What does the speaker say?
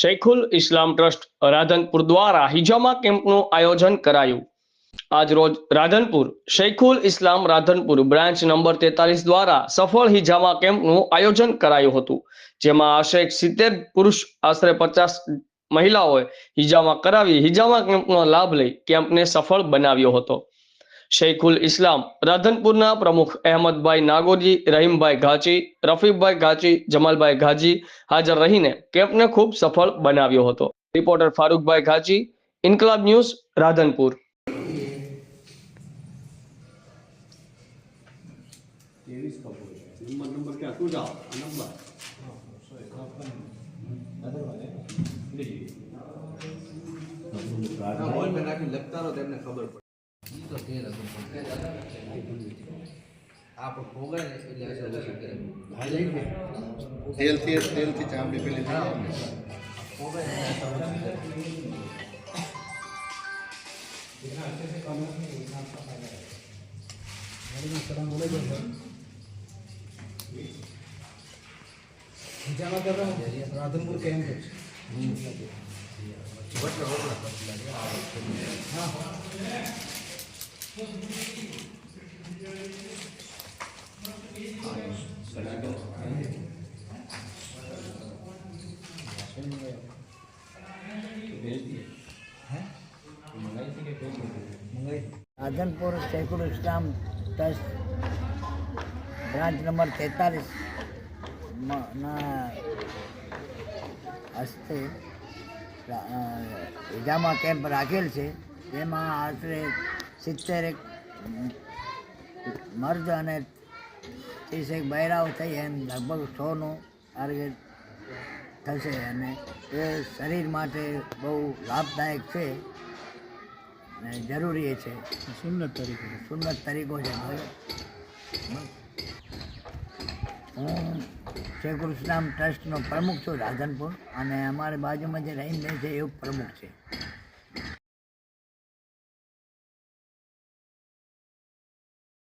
શૈખુલ ઇસ્લામ trust Radhanpur દ્વારા હિજામા કેમ્પનું આયોજન કરાયું. આજ રોજ રાધનપુર શૈખુલ ઇસ્લામ રાધનપુર બ્રાન્ચ નંબર તેતાલીસ દ્વારા સફળ હિજામા કેમ્પનું આયોજન કરાયું હતું, જેમાં આશરે સિત્તેર પુરુષ આશરે પચાસ મહિલાઓએ હિજામા કરાવી હિજામા કેમ્પનો લાભ લઈ કેમ્પને સફળ બનાવ્યો હતો. શૈખુલ ઇસ્લામ રાધનપુરના પ્રમુખ અહેમદભાઈ નાગોજી રહીમભાઈ ઘાચી રફીકભાઈ ઘાચી જમાલભાઈ ઘાજી હાજર રહીને કેમ્પને ખૂબ સફળ બનાવ્યો હતો રિપોર્ટર ફારૂકભાઈ ઘાચી ઇન્કલાબ ન્યૂઝ રાધનપુર લખતા રહો તેમને ખબર પડે તો તેલ હતું આ પણ ભોગાય ને એટલે અસર ઓછી કરે તેલથી તેલથી ચામડી પેલી થઈ જાય ને. ભોગાય ને અસર ઓછી કરે રાધનપુર કેમ્પ છે Radhanpur Shekhul Islam trust branch number તેતાલીસ હસ્તે રા- કેમ્પ રાખેલ છે જેમાં આશરે સિત્તેર એક મર્દ અને ત્રીસેક બૈરાઓ થઈ એમ લગભગ સોનું ટાર્ગેટ થશે અને એ શરીર માટે બહુ લાભદાયક છે ને જરૂરી છે. સુન્નત તરીકો. સુન્નત તરીકો છે હું શ્રી કૃષ્ણામ ટ્રસ્ટનો પ્રમુખ છું રાધનપુર અને અમારી બાજુમાં જે રહીને છે એ પ્રમુખ છે.